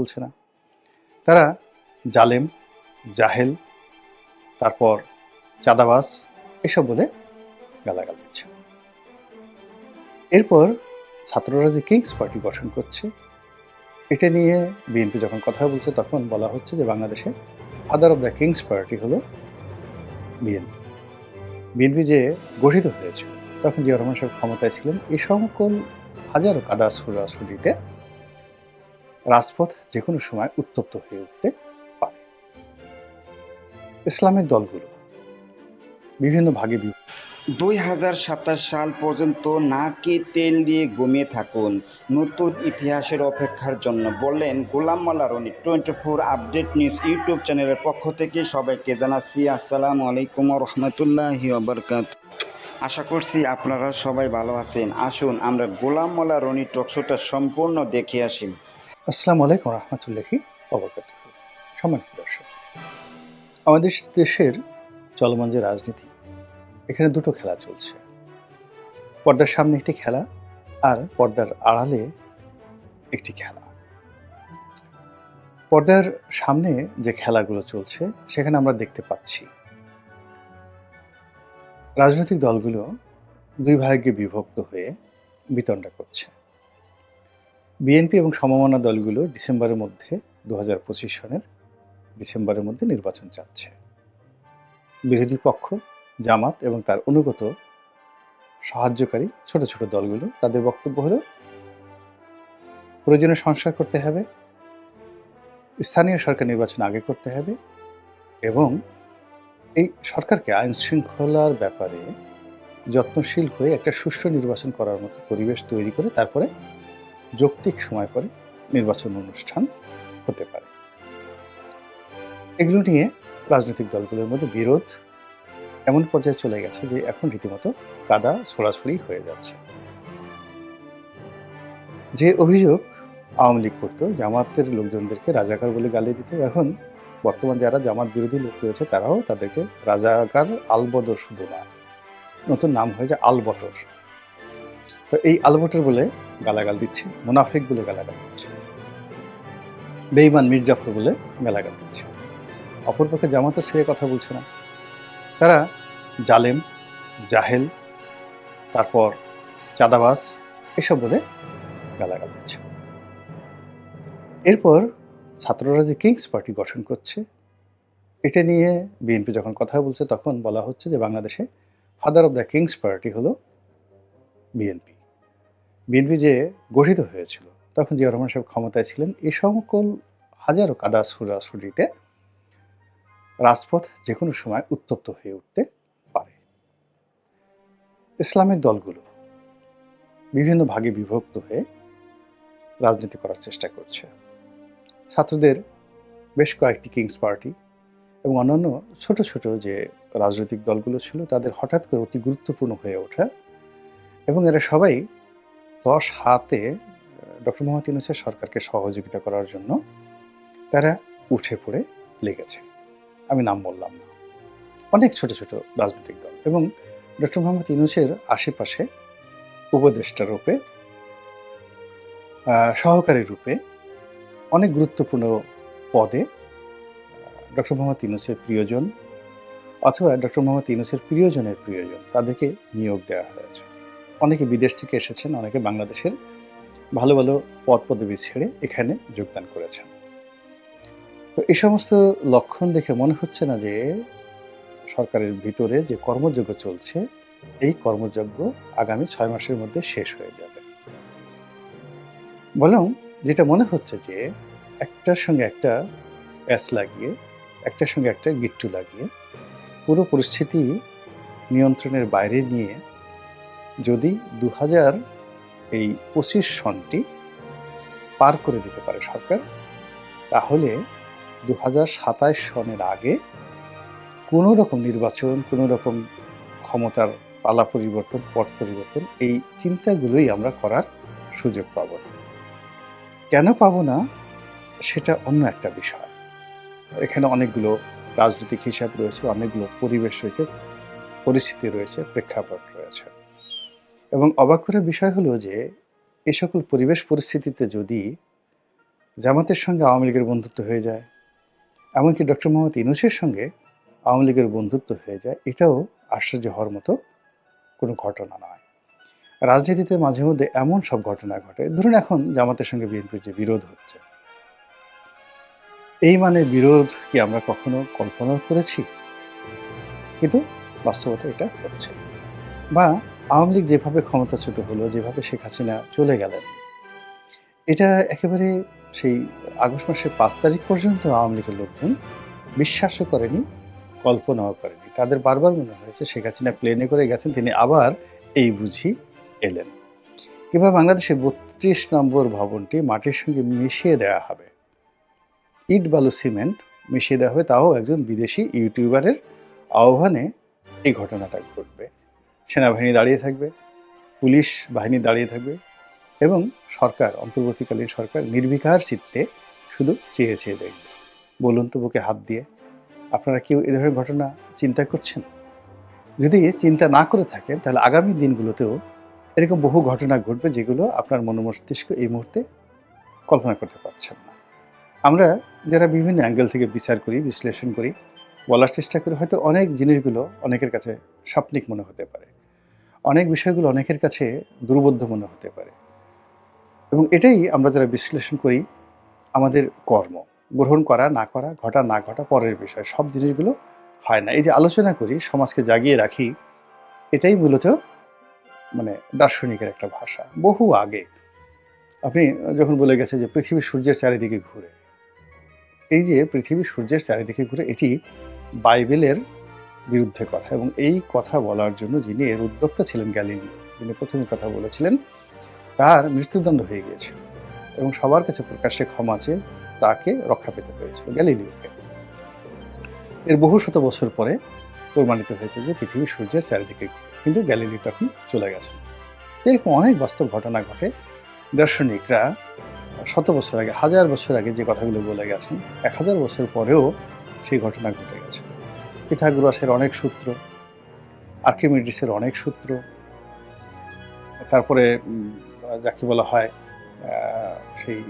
বলছে না। তারা জালেম, জাহেল, তারপর চাঁদাবাজ এসব বলে গালাগাল দিচ্ছে। এরপর ছাত্ররা যে কিংস পার্টি গঠন করছে, এটা নিয়ে বিএনপি যখন কথা বলছে, তখন বলা হচ্ছে যে বাংলাদেশে father of the kings party হলো বিএনপি। বিএনপি যে গঠিত হয়েছিল, তখন জিয়া রহমান সাহেব ক্ষমতায় ছিলেন। এই সকল হাজারো কাদা ছুড়াছুড়িতে রাজপথ যে কোনো সময় উত্তপ্ত হয়ে উঠতে পারে। ইসলামের দলগুলো বিভিন্ন ভাগে দুই হাজার সাতাশ সাল পর্যন্ত নাকে তেল দিয়ে ঘুমিয়ে থাকুন। নতুন ইতিহাসের অপেক্ষার জন্য বললেন Golam Malla Roni. Twenty four update news YouTube চ্যানেলের পক্ষ থেকে সবাইকে জানাচ্ছি আসসালামু আলাইকুম রহমতুল্লাহি আবরকাত আশা করছি আপনারা সবাই ভালো আছেন। আসুন আমরা গোলাম মাল্লা রনি টকশোটা সম্পূর্ণ দেখে আসি। আসসালামু আলাইকুম রহমতুল্লাহি অবকাত সম্মানিত দর্শক, আমাদের দেশের চলমান যে রাজনীতি, এখানে দুটো খেলা চলছে। পর্দার সামনে একটি খেলা আর পর্দার আড়ালে একটি খেলা। পর্দার সামনে যে খেলাগুলো চলছে, সেখানে আমরা দেখতে পাচ্ছি রাজনৈতিক দলগুলো দুই ভাগে বিভক্ত হয়ে বিতণ্ডা করছে। বিএনপি এবং সমমনা দলগুলো ডিসেম্বরের মধ্যে দু হাজার পঁচিশ সনের ডিসেম্বরের মধ্যে নির্বাচন চাচ্ছে। বিরোধী পক্ষ, জামাত এবং তার অনুগত সাহায্যকারী ছোট ছোট দলগুলো, তাদের বক্তব্য হলো প্রয়োজনীয় সংস্কার করতে হবে, স্থানীয় সরকার নির্বাচন আগে করতে হবে এবং এই সরকারকে আইন শৃঙ্খলার ব্যাপারে যত্নশীল হয়ে একটা সুষ্ঠু নির্বাচন করার মতো পরিবেশ তৈরি করে তারপরে যৌক্তিক সময় পরে নির্বাচন অনুষ্ঠান হতে পারে। এগুলো নিয়ে রাজনৈতিক দলগুলোর মধ্যে বিরোধ এমন পর্যায়ে চলে গেছে যে এখন রীতিমতো কাদা ছড়াছড়ি হয়ে যাচ্ছে। যে অভিযোগ আওয়ামী লীগ করতো, জামাতের লোকজনদেরকে রাজাকার বলে গালি দিত, এখন বর্তমান যারা জামাত বিরোধী লোক রয়েছে, তারাও তাদেরকে রাজাকার আলবদর শুধু না, নতুন নাম হয়েছে আলবটর তো এই আলবটর বলে গালাগাল দিচ্ছে, মুনাফিক বলে গালাগাল দিচ্ছে বেইমান মির্জাফর বলে গালাগাল দিচ্ছে। অপরপক্ষে জামাতের সে কথা বলছে না। তারা জালেম, জাহেল, তারপর চাঁদাবাস এসব বলে গালাগাল দিচ্ছে। এরপর ছাত্ররা যে কিংস পার্টি গঠন করছে, এটা নিয়ে বিএনপি যখন কথা বলছে, তখন বলা হচ্ছে যে বাংলাদেশে father of the kings party হলো বিএনপি। বিএনপি যে গঠিত হয়েছিল, তখন জিয়া রহমান সাহেব ক্ষমতায় ছিলেন এই সকল হাজারো কাদা ছুড়াছুড়িতে রাজপথ যে কোনো সময় উত্তপ্ত হয়ে উঠতে পারে। ইসলামের দলগুলো বিভিন্ন ভাগে বিভক্ত হয়ে রাজনীতি করার চেষ্টা করছে। ছাত্রদের বেশ কয়েকটি কিংস পার্টি এবং অন্যান্য ছোট ছোট যে রাজনৈতিক দলগুলো ছিল, তাদের হঠাৎ করে অতি গুরুত্বপূর্ণ হয়ে ওঠা এবং এরা সবাই দশ হাতে ডক্টর মোহাম্মদ ইউনুসের সরকারকে সহযোগিতা করার জন্য তারা উঠে পড়ে লেগেছে। আমি নাম বললাম না। অনেক ছোট ছোট রাজনৈতিক দল এবং ডক্টর মোহাম্মদ ইউনুসের আশেপাশে উপদেষ্টা রূপে সহকারী রূপে অনেক গুরুত্বপূর্ণ পদে ডক্টর মোহাম্মদ ইউনুসের প্রিয়জন অথবা ডক্টর মোহাম্মদ ইউনুসের প্রিয়জনের প্রিয়জন তাদেরকে নিয়োগ দেওয়া হয়েছে। অনেকে বিদেশ থেকে এসেছেন, অনেকে বাংলাদেশের ভালো ভালো পদ পদবি ছেড়ে এখানে যোগদান করেছেন। তো এই সমস্ত লক্ষণ দেখে মনে হচ্ছে না যে সরকারের ভিতরে যে কর্মযজ্ঞ চলছে, এই কর্মযজ্ঞ আগামী ছয় মাসের মধ্যে শেষ হয়ে যাবে। বরং যেটা মনে হচ্ছে যে একটার সঙ্গে একটা প্যাচ লাগিয়ে, একটার সঙ্গে একটা গিট্টু লাগিয়ে, পুরো পরিস্থিতি নিয়ন্ত্রণের বাইরে নিয়ে যদি দু হাজার এই পঁচিশ সনটি পার করে দিতে পারে সরকার, তাহলে দু হাজার সাতাশ সনের আগে কোনো রকম নির্বাচন, কোনো রকম ক্ষমতার পালা পরিবর্তন, পট পরিবর্তন, এই চিন্তাগুলোই আমরা করার সুযোগ পাবো। কেন পাবো না? সেটা অন্য একটা বিষয়। এখানে অনেকগুলো রাজনৈতিক হিসাব রয়েছে, অনেকগুলো পরিবেশ রয়েছে, পরিস্থিতি রয়েছে, প্রেক্ষাপট রয়েছে। এবং অবাক করার বিষয় হলো যে এই সকল পরিবেশ পরিস্থিতিতে যদি জামাতের সঙ্গে আওয়ামী লীগের বন্ধুত্ব হয়ে যায়, এমনকি ডক্টর মোহাম্মদ ইনুসের সঙ্গে আওয়ামী লীগের বন্ধুত্ব হয়ে যায়, এটাও আশ্চর্য হওয়ার মতো কোনো ঘটনা নয়। রাজনীতিতে মাঝে মধ্যে এমন সব ঘটনা ঘটে, ধরুন এখন জামাতের সঙ্গে বিএনপির যে বিরোধ হচ্ছে। এই মানে বিরোধ কি আমরা কখনো কল্পনা করেছি? কিন্তু বাস্তবতা এটা হচ্ছে বা আওয়ামী লীগ যেভাবে ক্ষমতাচ্যুত হলো, যেভাবে শেখ হাসিনা চলে গেলেন, এটা একেবারে সেই আগস্ট মাসের পাঁচ তারিখ পর্যন্ত আওয়ামী লীগের লোকজন বিশ্বাসও করেনি, কল্পনাও করেনি। তাদের বারবার মনে হয়েছে শেখ হাসিনা প্লেনে করে গেছেন, তিনি আবার এই বুঝি এলেন। কিংবা বাংলাদেশের বত্রিশ নম্বর ভবনটি মাটির সঙ্গে মিশিয়ে দেওয়া হবে। ইট বালু সিমেন্ট মিশিয়ে দেওয়া হবে, তাও একজন বিদেশি ইউটিউবারের আহ্বানে এই ঘটনাটা ঘটবে। সেনাবাহিনী দাঁড়িয়ে থাকবে, পুলিশ বাহিনী দাঁড়িয়ে থাকবে এবং সরকার, অন্তর্বর্তীকালীন সরকার নির্বিকার চিত্তে শুধু চেয়ে চেয়ে দেখবে। বলুন তো বুকে হাত দিয়ে, আপনারা কেউ এ ধরনের ঘটনা চিন্তা করছেন? যদি চিন্তা না করে থাকেন, তাহলে আগামী দিনগুলোতেও এরকম বহু ঘটনা ঘটবে যেগুলো আপনার মনোমস্তিষ্ক এই মুহূর্তে কল্পনা করতে পারছেন না। আমরা যারা বিভিন্ন অ্যাঙ্গেল থেকে বিচার করি, বিশ্লেষণ করি, বলার চেষ্টা করি, হয়তো অনেক জিনিসগুলো অনেকের কাছে সাপনিক মনে হতে পারে। অনেক বিষয়গুলো অনেকের কাছে দুর্বোধ্য মনে হতে পারে। এবং এটাই আমরা যারা বিশ্লেষণ করি, আমাদের কর্ম। গ্রহণ করা, না করা, ঘটা, না ঘটা, পরের বিষয়, সব জিনিসগুলো হয় না। এই যে আলোচনা করি, সমাজকে জাগিয়ে রাখি, এটাই মূলত মানে দার্শনিকের একটা ভাষা। বহু আগে, আপনি যখন বলে গেছে যে পৃথিবী সূর্যের চারিদিকে ঘুরে, এই যে পৃথিবী সূর্যের চারিদিকে ঘুরে, এটি বাইবেলের বিরুদ্ধে কথা। এবং এই কথা বলার জন্য যিনি এর উদ্যোক্তা ছিলেন গ্যালিলি যিনি প্রথমে কথা বলেছিলেন, তার মৃত্যুদণ্ড হয়ে গিয়েছিল। এবং সবার কাছে প্রকাশ্যে ক্ষমা চেয়ে তাকে রক্ষা পেতে হয়েছিল গ্যালিলিওকে। এর বহু শত বছর পরে প্রমাণিত হয়েছে যে পৃথিবী সূর্যের চারিদিকে কিন্তু গ্যালিলি তখন চলে গেছে এরকম অনেক বাস্তব ঘটনা ঘটে। দার্শনিকরা শত বছর আগে, হাজার বছর আগে যে কথাগুলো বলে গেছেন, এক হাজার বছর পরেও সেই ঘটনা ঘটে গেছে। পিথাগোরাসের অনেক সূত্র, আর্কিমিডিসের অনেক সূত্র, তারপরে যাকে বলা হয় সেই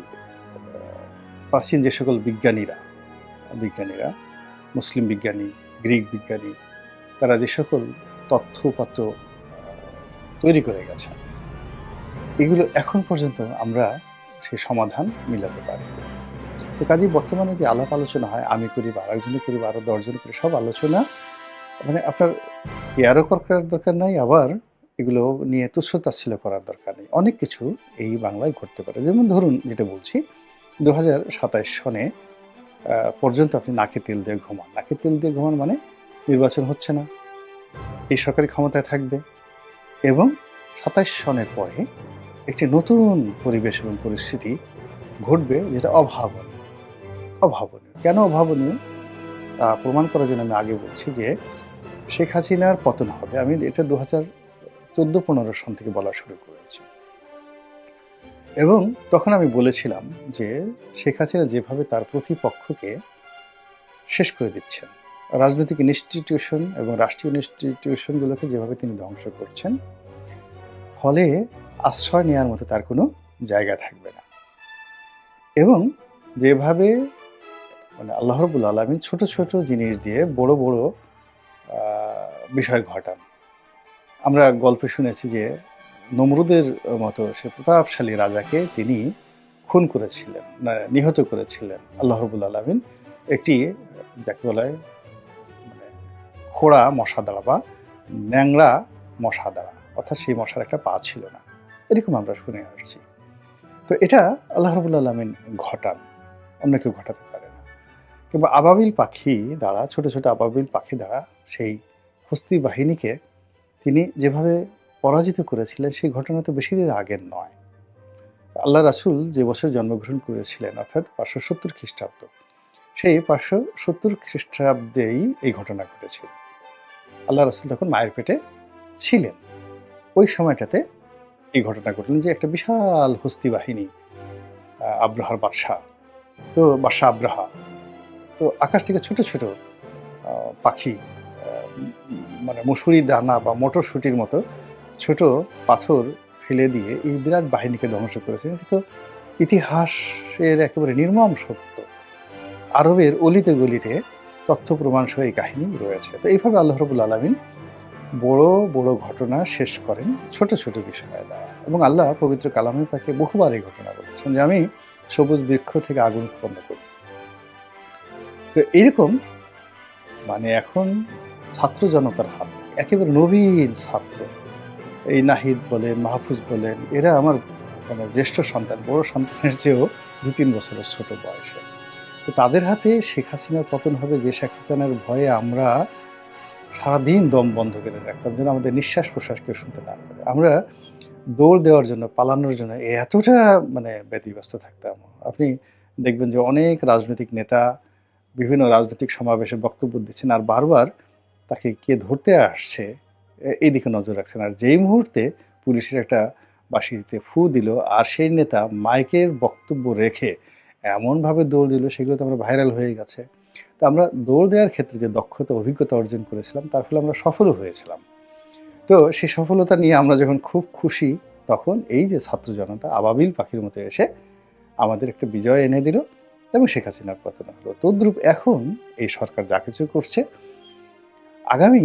প্রাচীন যে সকল বিজ্ঞানীরা বিজ্ঞানীরা, মুসলিম বিজ্ঞানী, গ্রিক বিজ্ঞানী, তারা যে সকল তথ্যপত্র তৈরি করে গেছে এগুলো এখন পর্যন্ত আমরা সেই সমাধান মিলাতে পারি। তো কাজেই বর্তমানে যে আলাপ আলোচনা হয়, আমি করি বা আরেকজনে করি বা আরও দশজন করি, সব আলোচনা মানে আপনার কেয়ারও করার দরকার নাই, আবার এগুলো নিয়ে তুচ্ছ তাচ্ছিল্য করার দরকার নেই। অনেক কিছু এই বাংলায় ঘটতে পারে। যেমন ধরুন যেটা বলছি দু সনে পর্যন্ত আপনি নাকে তেল দিয়ে ঘুমান। নাকে তেল দিয়ে ঘুমান মানে নির্বাচন হচ্ছে না। এই সরকারি ক্ষমতায় থাকবে। এবং সাতাইশ সনের পরে একটি নতুন পরিবেশ এবং পরিস্থিতি ঘটবে যেটা অভাবনীয়। অভাবনীয়। কেন অভাবনীয়? তা প্রমাণ করার জন্য আমি আগে বলছি যে শেখ হাসিনার পতন হবে। আমি এটা দু হাজার চোদ্দ পনেরো সন থেকে বলা শুরু করেছি। এবং তখন আমি বলেছিলাম যে শেখ হাসিনা যেভাবে তার প্রতিপক্ষকে শেষ করে দিচ্ছেন, রাজনৈতিক ইনস্টিটিউশন এবং রাষ্ট্রীয় ইনস্টিটিউশনগুলোকে যেভাবে তিনি ধ্বংস করছেন, ফলে আশ্রয় নেওয়ার মতো তার কোনো জায়গা থাকবে না। এবং যেভাবে মানে আল্লাহ রবুল আলমী ছোট ছোট জিনিস দিয়ে বড় বড় বিষয় ঘটান। আমরা গল্পে শুনেছি যে নমরুদের মতো সে প্রতাপশালী রাজাকে তিনি খুন করেছিলেন নিহত করেছিলেন। আল্লাহ রবুল আলমিন একটি, যাকে বলা মানে খোড়া মশা দ্বারা বা ন্যাংরা মশা দ্বারা, অর্থাৎ সেই মশার একটা পা ছিল না। এরকম আমরা শুনে আসছি। তো এটা আল্লাহ রবুল আলমিন ঘটান। অন্য কেউ ঘটাতে কিংবা আবাবিল পাখি দ্বারা, ছোট ছোট আবাবিল পাখি দ্বারা সেই হস্তি বাহিনীকে তিনি যেভাবে পরাজিত করেছিলেন, সেই ঘটনা তো বেশি দিন আগের নয়। আল্লাহ রাসুল যে বছর জন্মগ্রহণ করেছিলেন, অর্থাৎ পাঁচশো সত্তর খ্রিস্টাব্দ, সেই পাঁচশো সত্তর খ্রিস্টাব্দেই এই ঘটনা ঘটেছিল। আল্লাহ রাসুল তখন মায়ের পেটে ছিলেন। ওই সময়টাতে এই ঘটনা ঘটলেন যে একটা বিশাল হস্তি বাহিনী আব্রাহার বাদশাহ। তো বাদশাহ আব্রাহা তো আকাশ থেকে ছোট ছোট পাখি মানে মসুরি দানা বা মটরশুটির মতো ছোট পাথর ফেলে দিয়ে এই বিরাট বাহিনীকে ধ্বংস করেছে। কিন্তু ইতিহাসের একেবারে নির্মম সত্য। আরবের অলিতে গলিতে তথ্য প্রমাণ সহ এই কাহিনী রয়েছে। তো এইভাবে আল্লাহ রবুল আলমিন বড় বড় ঘটনা শেষ করেন ছোট ছোট বিষয়ে। দ্বারা এবং আল্লাহ পবিত্র কালামের পাকে বহুবার এই ঘটনা বলেছেন যে, আমি সবুজ বৃক্ষ থেকে আগুন উৎপন্ন করি। তো এইরকম মানে এখন ছাত্র জনতার হাত, একেবারে নবীন ছাত্র। এই নাহিদ বলেন, মাহফুজ বলেন, এরা আমার মানে জ্যেষ্ঠ সন্তান, বড় সন্তানের চেয়েও দু তিন বছরের ছোট বয়সে। তো তাদের হাতে শেখ হাসিনার পতন হবে যে শেখ হাসিনার ভয়ে আমরা সারাদিন দম বন্ধ করে রাখতাম যেন আমাদের নিঃশ্বাস প্রশ্বাস কেউ শুনতে না পারে। আমরা দৌড় দেওয়ার জন্য, পালানোর জন্য এতটা মানে ব্যতিব্যস্ত থাকতাম। আপনি দেখবেন যে অনেক রাজনৈতিক নেতা বিভিন্ন রাজনৈতিক সমাবেশে বক্তব্য দিচ্ছেন আর বারবার তাকে কে ধরতে আসছে, এ- এই দিকে নজর রাখছেন। আর যেই মুহূর্তে পুলিশের একটা বাঁশিতে ফু দিল আর সেই নেতা মাইকের বক্তব্য রেখে এমনভাবে দৌড় দিল, সেগুলো তো আমরা ভাইরাল হয়ে গেছে। তো আমরা দৌড় দেওয়ার ক্ষেত্রে যে দক্ষতা, অভিজ্ঞতা অর্জন করেছিলাম, তার ফলে আমরা সফলও হয়েছিলাম। তো সেই সফলতা নিয়ে আমরা যখন খুব খুশি, তখন এই যে ছাত্র জনতা আবাবিল পাখির মতো এসে আমাদের একটা বিজয় এনে দিল। এবং শেখ হাসিনার পতন হলো। তদ্রূপ এখন এই সরকার যা কিছু করছে, আগামী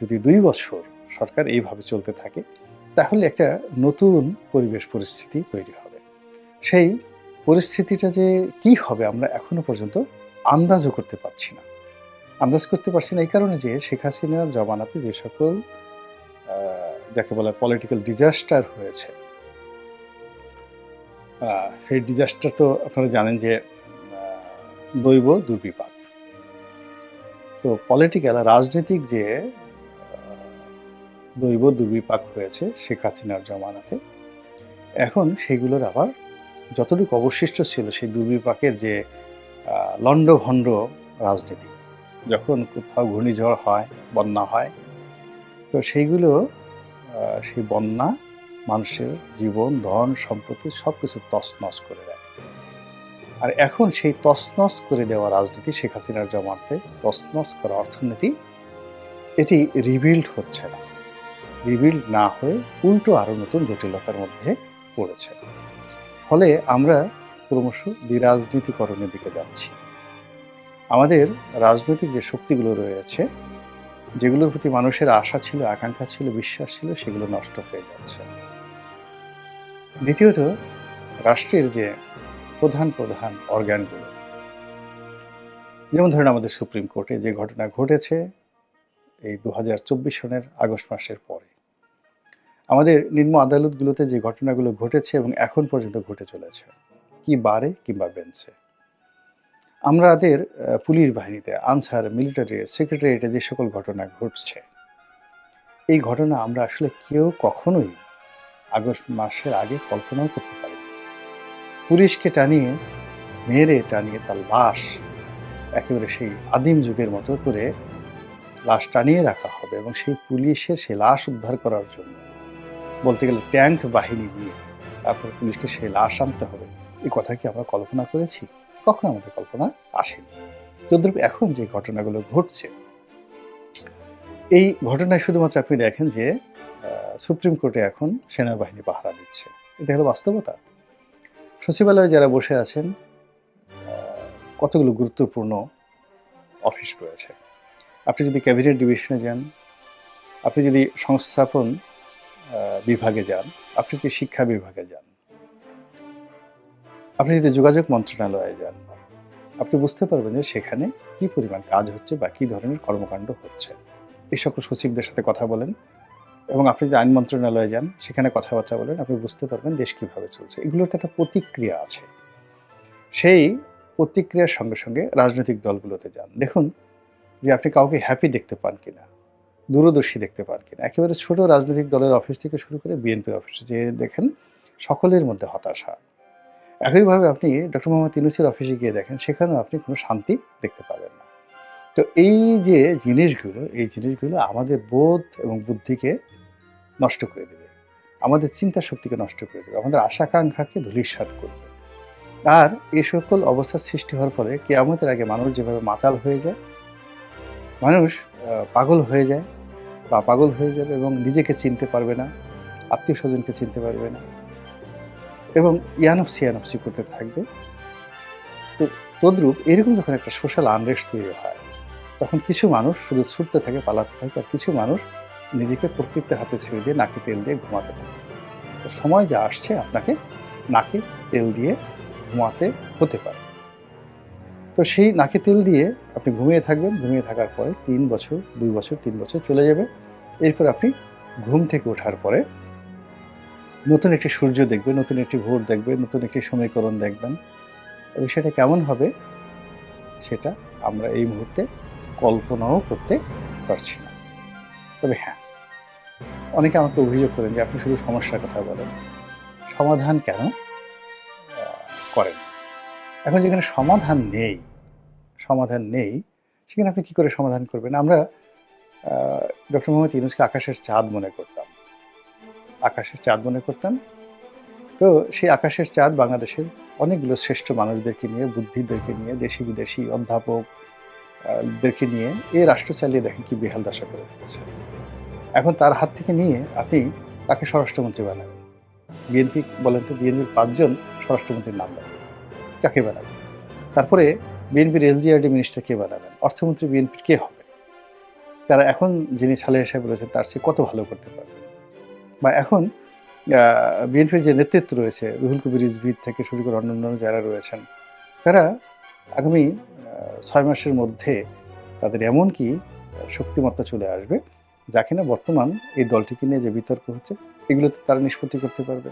যদি দুই বছর সরকার এইভাবে চলতে থাকে, তাহলে একটা নতুন পরিবেশ পরিস্থিতি তৈরি হবে। সেই পরিস্থিতিটা যে কি হবে আমরা এখনও পর্যন্ত আন্দাজও করতে পারছি না। আন্দাজ করতে পারছি না এই কারণে যে শেখ হাসিনার জমানাতে যে সকল যাকে বলে পলিটিক্যাল ডিজাস্টার হয়েছে সেই ডিজাস্টার তো আপনারা জানেন যে দৈব দুর্বিপাক। তো পলিটিক্যাল রাজনৈতিক যে দৈব দুর্বিপাক হয়েছে শেখ হাসিনার জমানাতে, এখন সেগুলোর আবার যতটুকু অবশিষ্ট ছিল সেই দুর্বিপাকের যে লণ্ডভণ্ড রাজনীতি, যখন কোথাও ঘূর্ণিঝড় হয়, বন্যা হয়, তো সেইগুলো সেই বন্যা মানুষের জীবন, ধন, সম্পত্তি সব কিছু তছনছ করে দেয়। আর এখন সেই তছনছ করে দেওয়া রাজনীতি শেখ হাসিনার জমাতে তছনছ করা অর্থনীতি, এটি রিবিল্ড হচ্ছে না। রিবিল্ড না হয়ে উল্টো আরও নতুন জটিলতার মধ্যে পড়েছে। ফলে আমরা ক্রমশ বিরাজনীতিকরণের দিকে যাচ্ছি। আমাদের রাজনৈতিক যে শক্তিগুলো রয়েছে, যেগুলোর প্রতি মানুষের আশা ছিল, আকাঙ্ক্ষা ছিল, বিশ্বাস ছিল, সেগুলো নষ্ট হয়ে যাচ্ছে। দ্বিতীয়ত, রাষ্ট্রের যে প্রধান প্রধান অর্গানগুলো। যেমন ধরেন আমাদের সুপ্রিম কোর্টে যে ঘটনা ঘটেছে এই দু হাজার চব্বিশ সনের আগস্ট মাসের পরে। আমাদের নিম্ন আদালতগুলোতে যে ঘটনাগুলো ঘটেছে এবং এখন পর্যন্ত ঘটে চলেছে, কি বারে কিংবা বেঞ্চে আমাদের পুলিশ বাহিনীতে, আনসার, মিলিটারি, সেক্রেটারিয়েটে যে সকল ঘটনা ঘটছে, এই ঘটনা আমরা আসলে কেউ কখনোই আগস্ট মাসের আগে কল্পনাও করতে পারি পুলিশকে টানিয়ে মেরে টানিয়ে তার লাশ, একেবারে সেই আদিম যুগের মতো করে লাশ টানিয়ে রাখা হবে এবং সেই পুলিশের সেই লাশ উদ্ধার করার জন্য। বলতে গেলে ট্যাঙ্ক বাহিনী দিয়ে তারপর পুলিশকে সেই লাশ আনতে হবে। এই কথা কি আমরা কল্পনা করেছি? কখনো আমাদের কল্পনা আসেনি। তদ্রূপ এখন যে ঘটনাগুলো ঘটছে, এই ঘটনায় শুধুমাত্র আপনি দেখেন যে সুপ্রিম কোর্টে এখন সেনাবাহিনী পাহারা দিচ্ছে। এটা হলো বাস্তবতা। সচিবালয়ে যারা বসে আছেন, কতগুলো গুরুত্বপূর্ণ অফিস রয়েছে। আপনি যদি ক্যাবিনেট ডিভিশনে যান, আপনি যদি সংস্থাপন বিভাগে যান, আপনি যদি শিক্ষা বিভাগে যান, আপনি যদি যোগাযোগ মন্ত্রণালয়ে যান, আপনি বুঝতে পারবেন যে সেখানে কি পরিমাণ কাজ হচ্ছে বা কি ধরনের কর্মকাণ্ড হচ্ছে। এই সকল সচিবদের সাথে কথা বলেন। এবং আপনি যদি আইন মন্ত্রণালয়ে যান, সেখানে কথাবার্তা বলেন, আপনি বুঝতে পারবেন দেশ কীভাবে চলছে। এগুলোতে একটা প্রতিক্রিয়া আছে। সেই প্রতিক্রিয়ার সঙ্গে সঙ্গে রাজনৈতিক দলগুলোতে যান। দেখুন যে আপনি কাউকে হ্যাপি দেখতে পান কিনা, দূরদর্শী দেখতে পান কিনা। একেবারে ছোট রাজনৈতিক দলের অফিস থেকে শুরু করে বিএনপির অফিসে যে দেখেন, সকলের মধ্যে হতাশা। একইভাবে আপনি ডক্টর মোহাম্মদ ইনুসের অফিসে গিয়ে দেখেন, সেখানেও আপনি কোনো শান্তি দেখতে পাবেন না। তো এই যে জিনিসগুলো, এই জিনিসগুলো আমাদের বোধ এবং বুদ্ধিকে নষ্ট করে দেবে। আমাদের চিন্তা শক্তিকে নষ্ট করে দেবে। আমাদের আশাকাঙ্ক্ষাকে ধূলিসাৎ করবে। আর এই সকল অবস্থার সৃষ্টি হওয়ার পরে কেয়ামতের আগে মানুষ যেভাবে মাতাল হয়ে যায়, মানুষ পাগল হয়ে যায় বা পাগল হয়ে যাবে এবং নিজেকে চিনতে পারবে না আত্মীয় স্বজনকে চিনতে পারবে না এবং ইয়ানফসি ইয়ানফসি করতে থাকবে। তো তদ্রূপ এরকম যখন একটা সোশ্যাল আনরেস্ট তৈরি হয়, তখন কিছু মানুষ শুধু ছুটতে থাকে, পালাতে থাকে, আর কিছু মানুষ নিজেকে প্রকৃতির হাতে ছেড়ে দিয়ে নাকে তেল দিয়ে ঘুমাতে থাকে তো সময় যা আসছে আপনাকে নাকে তেল দিয়ে ঘুমাতে হতে পারে। তো সেই নাকে তেল দিয়ে আপনি ঘুমিয়ে থাকবেন। ঘুমিয়ে থাকার পরে তিন বছর, দুই বছর, তিন বছর চলে যাবে। এরপর আপনি ঘুম থেকে ওঠার পরে নতুন একটি সূর্য দেখবেন, নতুন একটি ভোর দেখবেন, নতুন একটি সমীকরণ দেখবেন। এবং সেটা কেমন হবে সেটা আমরা এই মুহূর্তে কল্পনাও করতে পারছি তবে হ্যাঁ অনেকে আমাকে অভিযোগ করেন যে আপনি শুধু সমস্যার কথা বলেন। সমাধান কেন? করেন। এখন যেখানে সমাধান নেই সমাধান নেই, সেখানে আপনি কি করে সমাধান করবেন? আমরা ডক্টর মোহাম্মদ ইউনুসকে আকাশের চাঁদ মনে করতাম। আকাশের চাঁদ মনে করতাম। তো সেই আকাশের চাঁদ বাংলাদেশের অনেকগুলো শ্রেষ্ঠ মানুষদেরকে নিয়ে, বুদ্ধিদেরকে নিয়ে দেশি বিদেশি অধ্যাপক দেরকে নিয়ে এই রাষ্ট্র চালিয়ে দেখেন কি বেহাল দশা করে ফেলেছে এখন তার হাত থেকে নিয়ে আপনি তাকে স্বরাষ্ট্রমন্ত্রী বানাবেন বিএনপি বলেন তো বিএনপির পাঁচজন স্বরাষ্ট্রমন্ত্রীর নাম দেন কাকে বানাবেন? তারপরে বিএনপির এলজিআরডি মিনিস্টার কে বানাবেন? অর্থমন্ত্রী বিএনপির কে হবে? তারা এখন যিনি সালেহ সাহেব রয়েছেন, তার সে কত ভালো করতে পারবে? বা এখন বিএনপির যে নেতৃত্ব রয়েছে, রুহুল কবির রিজভির থেকে শুরু করে অন্যান্য যারা রয়েছেন, তারা আগামী ছয় মাসের মধ্যে তাদের এমন কি শক্তিমত্তা চলে আসবে, যা কিনা বর্তমান এই দলটিকে নিয়ে যে বিতর্ক হচ্ছে, এগুলোতে তারা নিষ্পত্তি করতে পারবে।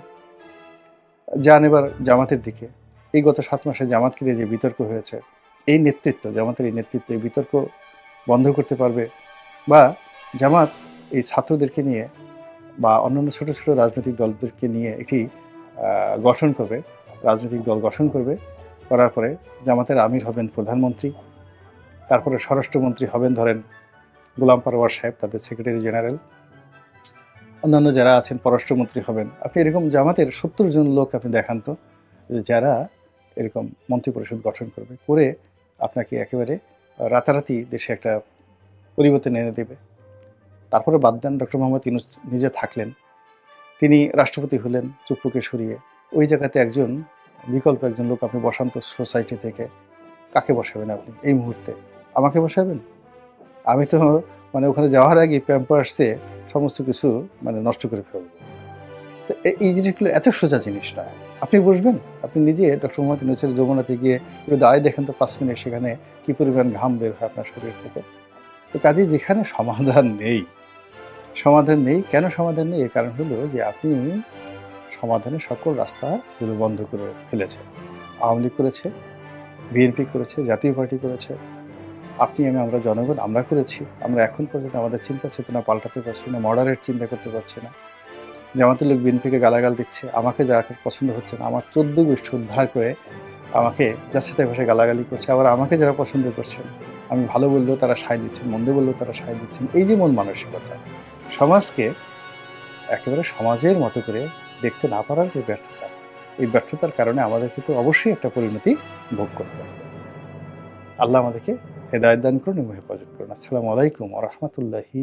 যান এবার জামাতের দিকে। এই গত সাত মাসে জামাতকে নিয়ে যে বিতর্ক হয়েছে, এই নেতৃত্ব, জামাতের এই নেতৃত্ব, এই বিতর্ক বন্ধ করতে পারবে বা জামাত এই ছাত্রদেরকে নিয়ে বা অন্যান্য ছোট ছোট রাজনৈতিক দলদেরকে নিয়ে একটি গঠন করবে, রাজনৈতিক দল গঠন করবে করার পরে জামাতের আমির হবেন প্রধানমন্ত্রী, তারপরে স্বরাষ্ট্রমন্ত্রী হবেন ধরেন গোলাম পারওয়ার সাহেব, তাদের সেক্রেটারি জেনারেল। অন্যান্য যারা আছেন, পররাষ্ট্রমন্ত্রী হবেন। আপনি এরকম জামাতের সত্তর জন লোক আপনি দেখান তো যারা এরকম মন্ত্রিপরিষদ গঠন করবে, করে আপনাকে একেবারে রাতারাতি দেশে একটা পরিবর্তন এনে দেবে। তারপরে বাদ দেন ডক্টর মোহাম্মদ ইউনুস নিজে থাকলেন। তিনি রাষ্ট্রপতি হলেন চুপ্পুকে সরিয়ে। ওই জায়গাতে একজন বিকল্প একজন লোক আপনি বসান্ত সোসাইটি থেকে। কাকে বসাবেন আপনি? এই মুহূর্তে। আমাকে বসাবেন? আমি তো মানে ওখানে যাওয়ার আগে প্যাম্পার্সে সমস্ত কিছু মানে নষ্ট করে ফেলব। তো এই জিনিসগুলো এত সোজা জিনিস নয়। আপনি বসবেন? আপনি নিজে ডক্টর মোহাম্মদ ইউনুসের যমুনাতে গিয়ে একটু দাঁড়িয়ে দেখেন তো পাঁচ মিনিট সেখানে কী পরিমাণ ঘাম বের হয় আপনার শরীর থেকে? তো কাজে যেখানে সমাধান নেই সমাধান নেই, কেন সমাধান নেই? এর কারণ হলো যে আপনি সমাধানের সকল রাস্তা রাস্তাগুলো বন্ধ করে ফেলেছে। আওয়ামী লীগ করেছে, বিএনপি করেছে, জাতীয় পার্টি করেছে। আপনি আমি, আমরা জনগণ, আমরা করেছি। আমরা এখন পর্যন্ত আমাদের চিন্তা চেতনা পাল্টাতে পারছি না, মডারেট চিন্তা করতে পারছি না। জামাতের লোক বিএনপিকে গালাগাল দিচ্ছে, আমাকে যাকে পছন্দ হচ্ছে না। আমার চোদ্দ গোষ্ঠী উদ্ধার করে আমাকে যাচ্ছে ভাষায় গালাগালি করছে, আবার আমাকে যারা পছন্দ করছেন আমি ভালো বললেও তারা সায় দিচ্ছেন, মন্দ বললেও তারা সায় দিচ্ছেন। এই যে মন মানসিকতা, সমাজকে একেবারে সমাজের মতো করে দেখতে না পারার যে ব্যর্থতা, এই ব্যর্থতার কারণে আমাদের কিন্তু অবশ্যই একটা পরিণতি ভোগ করতে হবে। আল্লাহ আমাদেরকে হেদায়ত দান করুন এবং হেফাজত করুন। আসসালামু আলাইকুম রহমতুল্লাহি